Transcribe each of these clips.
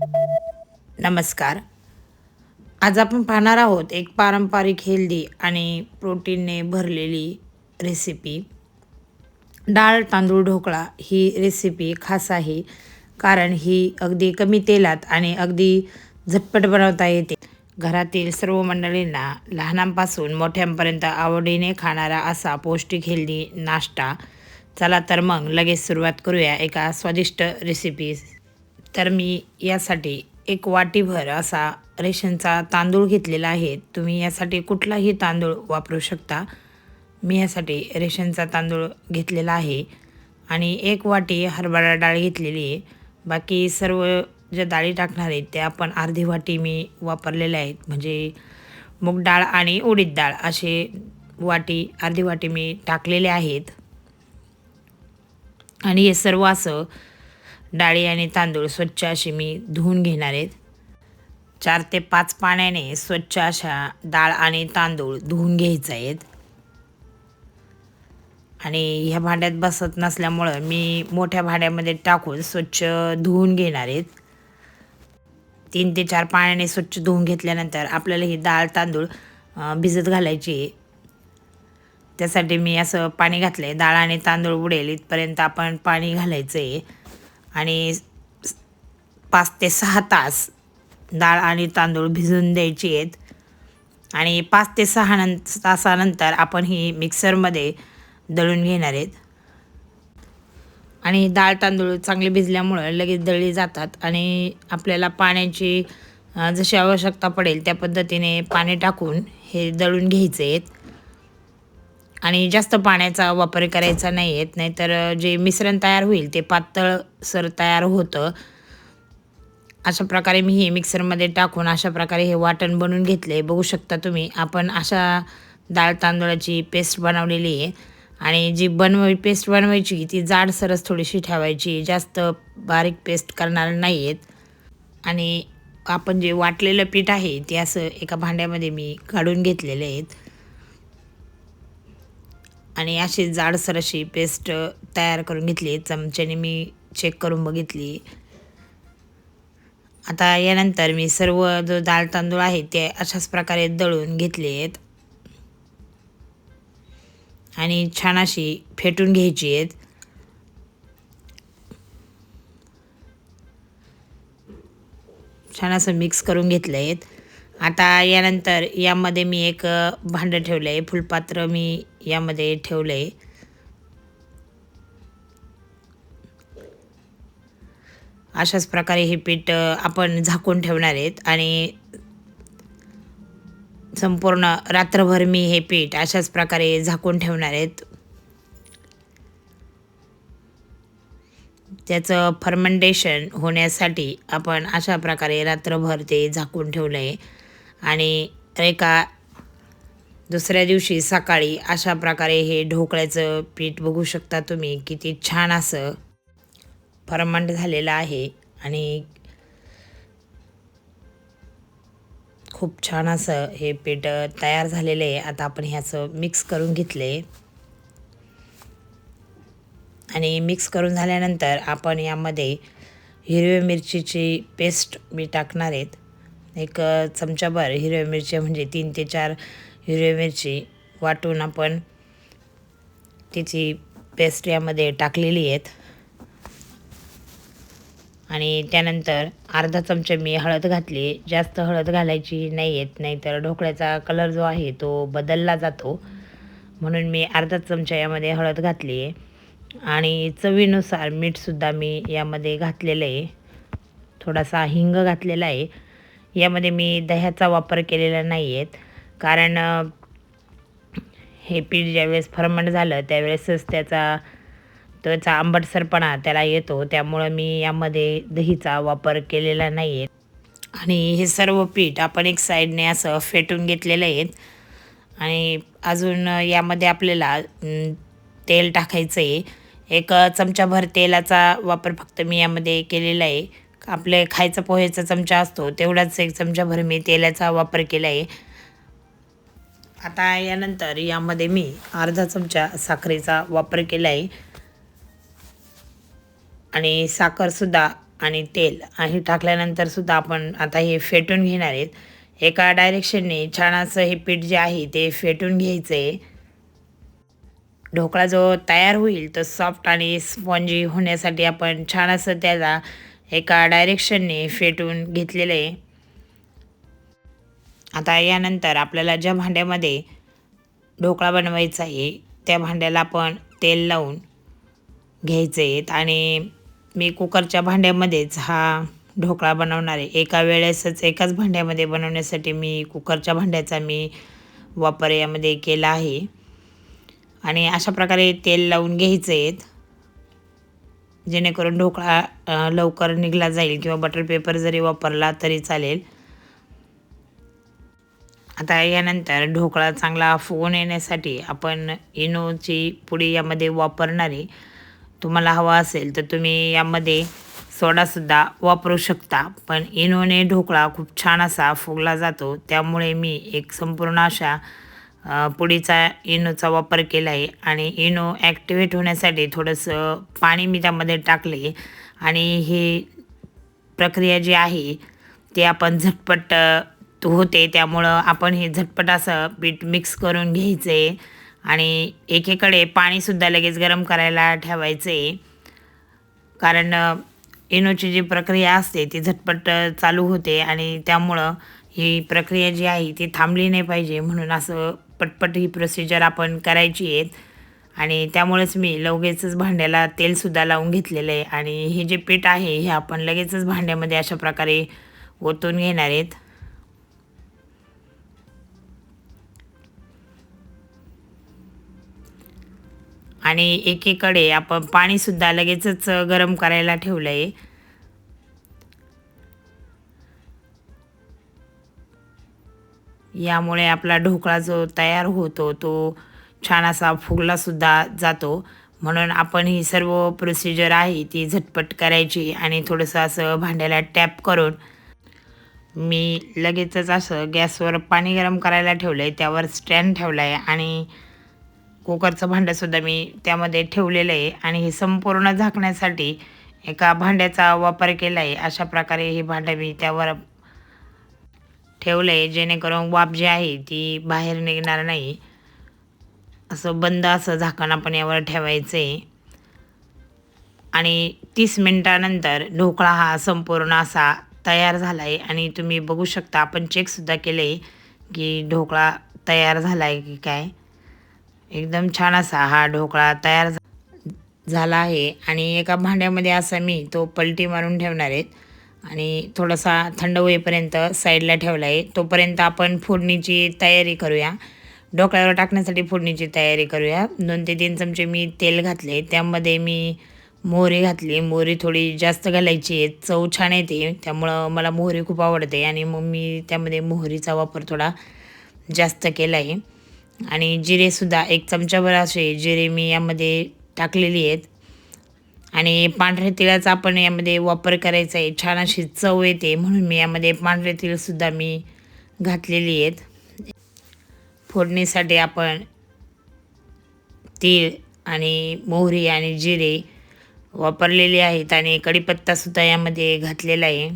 नमस्कार. आज आपण पाहणार आहोत एक पारंपरिक हेल्दी आणि प्रोटीनने भरलेली रेसिपी. डाळ तांदूळ ढोकळा ही रेसिपी खास आहे कारण ही अगदी कमी तेलात आणि अगदी झटपट बनवता येते. घरातील सर्व मंडळींना लहानांपासून मोठ्यांपर्यंत आवडीने खाणारा असा पौष्टिक हेल्दी नाश्ता. चला तर मग लगेच सुरुवात करूया एका स्वादिष्ट रेसिपी तर मी यासाठी एक वाटीभर असा रेशनचा तांदूळ घेतलेला आहे. तुम्ही यासाठी कुठलाही तांदूळ वापरू शकता. मी यासाठी रेशनचा तांदूळ घेतलेला आहे. आणि एक वाटी हरभरा डाळ घेतलेली आहे. बाकी सर्व ज्या डाळी टाकणार आहेत त्या आपण अर्धी वाटी मी वापरलेल्या आहेत. म्हणजे मूग डाळ आणि उडीद डाळ असे वाटी अर्धी वाटी मी टाकलेले आहेत. आणि हे सर्व असं डाळी आणि तांदूळ स्वच्छ असे मी धुवून घेणार आहेत. चार ते पाच पाण्याने स्वच्छ अशा डाळ आणि तांदूळ धुवून घ्यायचं आहेत. आणि ह्या भांड्यात बसत नसल्यामुळं मी मोठ्या भांड्यामध्ये टाकून स्वच्छ धुवून घेणार आहेत. तीन ते चार पाण्याने स्वच्छ धुवून घेतल्यानंतर आपल्याला ही डाळ तांदूळ भिजत घालायची त्यासाठी मी असं पाणी घातलं आहे डाळ आणि तांदूळ बुडेल इथपर्यंत आपण पाणी घालायचं आहे आणि पाच ते सहा तास डाळ आणि तांदूळ भिजून द्यायची आहेत. आणि पाच ते सहा नं तासानंतर आपण ही मिक्सरमध्ये दळून घेणार आहेत. आणि डाळ तांदूळ चांगले भिजल्यामुळं लगेच दळली जातात आणि आपल्याला पाण्याची जशी आवश्यकता पडेल त्या पद्धतीने पाणी टाकून हे दळून घ्यायचे आहेत. आणि जास्त पाण्याचा वापर करायचा नाही आहेत नाहीतर जे मिश्रण तयार होईल ते पातळसर तयार होतं. अशा प्रकारे मी हे मिक्सरमध्ये टाकून अशा प्रकारे हे वाटण बनवून घेतले. बघू शकता तुम्ही आपण अशा डाळ तांदूळाची पेस्ट बनवलेली आहे. आणि जी बनवाय पेस्ट बनवायची ती जाडसरच थोडीशी ठेवायची. जास्त बारीक पेस्ट करणार नाही आहेत आणि आपण जे वाटलेलं पीठ आहे ते असं एका भांड्यामध्ये मी काढून घेतलेले आहेत. आणि अशी जाडसर अशी पेस्ट तयार करून घेतली चमच्याने मी चेक करून बघितली. आता यानंतर मी सर्व जो डाळ तांदूळ आहे ते अशाच प्रकारे दळून घेतले आहेत आणि छान अशी फेटून घ्यायची आहेत. छान असं मिक्स करून घेतलं आहेत आता यानंतर यामध्ये मी एक भांडं ठेवलं आहे फुलपात्र मी यामध्ये ठेवलं आहे अशाच प्रकारे हे पीठ आपण झाकून ठेवणार आहेत आणि संपूर्ण रात्रभर मी हे पीठ अशाच प्रकारे झाकून ठेवणार आहेत. त्याचं फर्मेंटेशन होण्यासाठी आपण अशा प्रकारे रात्रभर ते झाकून ठेवलं आहे आणि एका दुसऱ्या दिवशी सकाळी अशा प्रकारे हे ढोकळ्याचं पीठ बघू शकता तुम्ही. किती छान असं फर्मंट झालेलं आहे आणि खूप छान असं हे पीठ तयार झालेलं आहे. आता आपण ह्याचं मिक्स करून घेतले. आणि मिक्स करून झाल्यानंतर आपण यामध्ये हिरव्या मिरचीची पेस्ट मी टाकणार आहेत. एक चमचाभर हिरव्या मिरची म्हणजे तीन ते चार हिरव्या मिरची वाटून आपण तिची पेस्ट यामध्ये टाकलेली आहेत. आणि त्यानंतर अर्धा चमचा मी हळद घातली. जास्त हळद घालायची नाही येत नाहीतर ढोकळ्याचा कलर जो आहे तो बदलला जातो. म्हणून मी अर्धा चमचा यामध्ये हळद घातली. आहे आणि चवीनुसार मीठसुद्धा मी यामध्ये घातलेलं आहे. थोडासा हिंग घातलेला आहे. यामध्ये मी दह्याचा वापर केलेला नाही आहेत कारण हे पीठ ज्यावेळेस फर्मंट झालं त्यावेळेसच त्याचा त्याचा आंबटसरपणा त्याला येतो. त्यामुळं मी यामध्ये दहीचा वापर केलेला नाही आहे आणि हे सर्व पीठ आपण एक साईडने असं फेटून घेतलेलं आहेत आणि अजून यामध्ये आपल्याला तेल टाकायचं आहे एक चमचाभर तेलाचा वापर फक्त मी यामध्ये केलेला आहे. आपले खायचा पोहेचा चमचा असतो तेवढाच एक चमचाभर मी तेलाचा वापर केला आहे आता यानंतर यामध्ये मी अर्धा चमचा साखरेचा वापर केला आहे आणि साखरसुद्धा आणि तेल आणि टाकल्यानंतरसुद्धा आपण आता हे फेटून घेणार आहेत. एका डायरेक्शनने छान असं हे पीठ जे आहे ते फेटून घ्यायचं आहे ढोकळा जो तयार होईल तो सॉफ्ट आणि स्पॉन्जी होण्यासाठी आपण छान असं त्याला एका डायरेक्शनने फेटून घेतलेलं आहे. आता यानंतर आपल्याला ज्या भांड्यामध्ये ढोकळा बनवायचा आहे त्या भांड्याला आपण तेल लावून घ्यायचे आहेत. आणि मी कुकरच्या भांड्यामध्येच हा ढोकळा बनवणार आहे. एका वेळेसच एकाच भांड्यामध्ये बनवण्यासाठी मी कुकरच्या भांड्याचा मी वापर यामध्ये केला आहे. आणि अशा प्रकारे तेल लावून घ्यायचे आहेत. जेणेकरून ढोकळा लवकर निघला जाईल किंवा बटर पेपर जरी वापरला तरी चालेल. आता यानंतर ढोकळा चांगला फुगून येण्यासाठी आपण इनोची पुडी यामध्ये वापरणारी तुम्हाला हवा असेल तर तुम्ही यामध्ये सोडासुद्धा वापरू शकता. पण इनोने ढोकळा खूप छान असा फुगला जातो. त्यामुळे मी एक संपूर्ण अशा पुडीचा इनोचा वापर केला आहे आणि इनो ॲक्टिवेट होण्यासाठी थोडंसं पाणी मी त्यामध्ये टाकले आणि ही प्रक्रिया जी आहे ते आपण झटपट होते. त्यामुळं आपण हे झटपट असं पीठ मिक्स करून घ्यायचं आहे आणि एकीकडे पाणीसुद्धा लगेच गरम करायला ठेवायचे. कारण इनोची जी प्रक्रिया असते ती झटपट चालू होते आणि त्यामुळं ही प्रक्रिया जी आहे ती थांबली नाही पाहिजे म्हणून असं पटपट ही प्रोसिजर आपण करायची आहे आणि त्यामुळेच मी लगेचच भांड्याला तेलसुद्धा लावून घेतलेलं आहे. आणि हे जे पीठ आहे हे आपण लगेचच भांड्यामध्ये अशा प्रकारे ओतून घेणार आहेत. आणि एकीकडे आपण पाणीसुद्धा लगेचच गरम करायला ठेवलं आहे. यामुळे आपला ढोकळा जो तयार होतो तो छान असा फुगलासुद्धा जातो. म्हणून आपण ही सर्व प्रोसिजर आहे ती झटपट करायची आणि थोडंसं असं भांड्याला टॅप करून मी लगेचच असं गॅसवर पाणी गरम करायला ठेवलं आहे त्यावर स्टँड ठेवला आहे आणि कुकरचं भांडंसुद्धा मी त्यामध्ये ठेवलेलं आहे. आणि हे संपूर्ण झाकण्यासाठी एका भांड्याचा वापर केला आहे अशा प्रकारे हे भांडं मी त्यावर ठेवलं आहे जेणेकरून वाफ जी आहे ती बाहेर निघणार नाही. असं बंद असं झाकण आपण यावर ठेवायचं आहे आणि तीस मिनटानंतर ढोकळा हा संपूर्ण असा तयार झाला आहे आणि तुम्ही बघू शकता आपण चेकसुद्धा केलं आहे की ढोकळा तयार झाला आहे की काय. एकदम छान असा हा ढोकळा तयार झाला आहे. आणि एका भांड्यामध्ये असा मी तो पलटी मारून ठेवणार आहेत आणि थोडासा थंड होईपर्यंत साईडला ठेवला आहे तोपर्यंत आपण फोडणीची तयारी करूया. ढोकळ्यावर टाकण्यासाठी फोडणीची तयारी करूया. दोन ते तीन चमचे मी तेल घातले. त्यामध्ये मी मोहरी घातली. मोहरी थोडी जास्त घालायची आहे. चव छान येते. त्यामुळं मला मोहरी खूप आवडते आणि मग मी त्यामध्ये मोहरीचा वापर थोडा जास्त केला आहे आणि जिरेसुद्धा एक चमचाभर असे जिरे मी यामध्ये टाकलेली आहेत. आणि पांढरे तिळाचा आपण यामध्ये वापर करायचा आहे. छान अशी चव येते म्हणून मी यामध्ये पांढरे तिळसुद्धा मी घातलेली आहेत. फोडणीसाठी आपण तीळ आणि मोहरी आणि जिरे वापरलेले आहेत आणि कढीपत्तासुद्धा यामध्ये घातलेला आहे.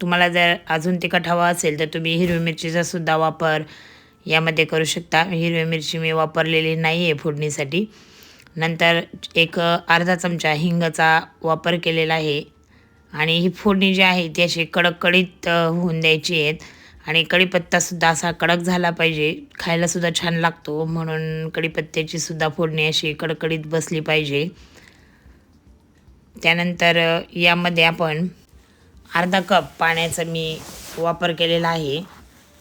तुम्हाला जर अजून तिखट हवा असेल तर तुम्ही हिरवी मिरचीचा सुद्धा वापर यामध्ये करू शकता. हिरवी मिरची मी वापरलेली नाही आहे फोडणीसाठी. नंतर एक अर्धा चमचा हिंगाचा वापर केलेला आहे. आणि ही फोडणी जी आहे ती अशी कडकडीत होऊन द्यायची आहेत. आणि कढीपत्तासुद्धा असा कडक झाला पाहिजे. खायलासुद्धा छान लागतो. म्हणून कढीपत्त्याची सुद्धा फोडणी अशी कडकडीत बसली पाहिजे. त्यानंतर यामध्ये आपण अर्धा कप पाण्याचा मी वापर केलेला आहे.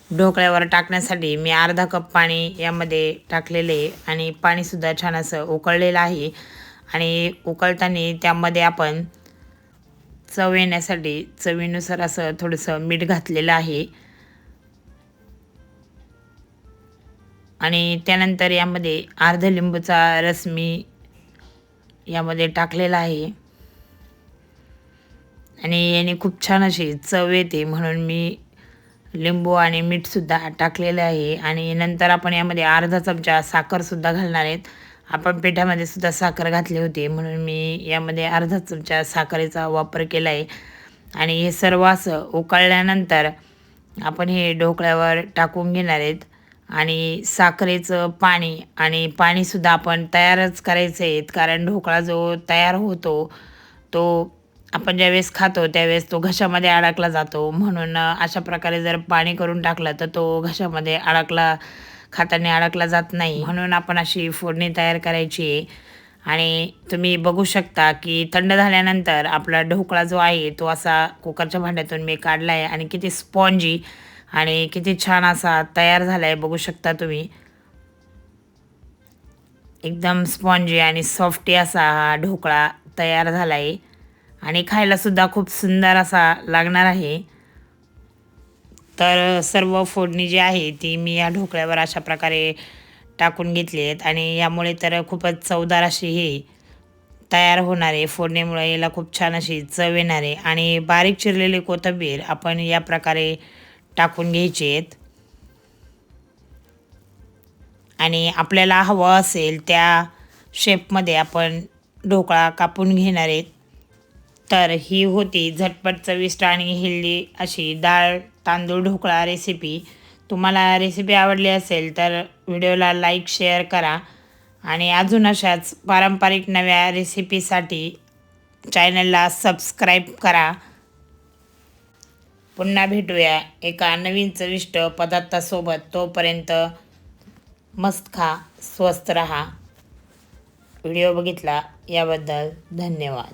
ढोकळ्यावर टाकण्यासाठी मी अर्धा कप पाणी यामध्ये टाकलेले आणि पाणीसुद्धा छान असं उकळलेलं आहे. आणि उकळताना त्यामध्ये आपण चव येण्यासाठी चवीनुसार असं थोडंसं मीठ घातलेलं आहे. आणि त्यानंतर यामध्ये अर्ध लिंबूचा रस मी यामध्ये टाकलेला आहे. आणि याने खूप छान अशी चव येते म्हणून मी लिंबू आणि मीठसुद्धा टाकलेलं आहे. आणि नंतर आपण यामध्ये अर्धा चमचा साखरसुद्धा घालणार आहेत. आपण पिठामध्ये सुद्धा साखर घातली होती. म्हणून मी यामध्ये अर्धा चमचा साखरेचा वापर केला आहे. आणि हे सर्व असं उकळल्यानंतर आपण हे ढोकळ्यावर टाकून घेणार आहेत. आणि साखरेचं पाणी आणि पाणीसुद्धा आपण तयारच करायचं आहेत कारण ढोकळा जो तयार होतो तो आपण ज्यावेळेस खातो त्यावेळेस तो घशामध्ये अडकला जातो. म्हणून अशा प्रकारे जर पाणी करून टाकलं तर तो घशामध्ये अडकला खाताने अडकला जात नाही. म्हणून आपण अशी फोडणी तयार करायची. आहे आणि तुम्ही बघू शकता की थंड झाल्यानंतर आपला ढोकळा जो आहे तो असा कुकरच्या भांड्यातून मी काढला आहे आणि किती स्पॉन्जी आणि किती छान असा तयार झाला आहे बघू शकता तुम्ही. एकदम स्पॉन्जी आणि सॉफ्टी असा हा ढोकळा तयार झाला आहे आणि खायलासुद्धा खूप सुंदर असा लागणार आहे. तर सर्व फोडणी जी आहे ती मी या ढोकळ्यावर अशा प्रकारे टाकून घेतली आहेत. आणि यामुळे तर खूपच चवदार अशी हे तयार होणार आहे. फोडणीमुळे याला खूप छान अशी चव येणार आहे. आणि बारीक चिरलेली कोथंबीर आपण या प्रकारे टाकून घ्यायची आहेत. आणि आपल्याला हवं असेल त्या शेपमध्ये आपण ढोकळा कापून घेणार आहेत. तर ही होती झटपट चविष्ट आणि हेल्दी अशी डाळ तांदूळ ढोकळा रेसिपी तुम्हाला रेसिपी आवडली असेल तर व्हिडिओला लाईक शेअर करा. आणि अजून अशाच पारंपरिक नव्या रेसिपीसाठी चॅनलला सबस्क्राईब करा. पुन्हा भेटूया एका नवीन चविष्ट पदार्थासोबत. तोपर्यंत मस्त खा स्वस्त रहा. व्हिडिओ बघितला याबद्दल धन्यवाद.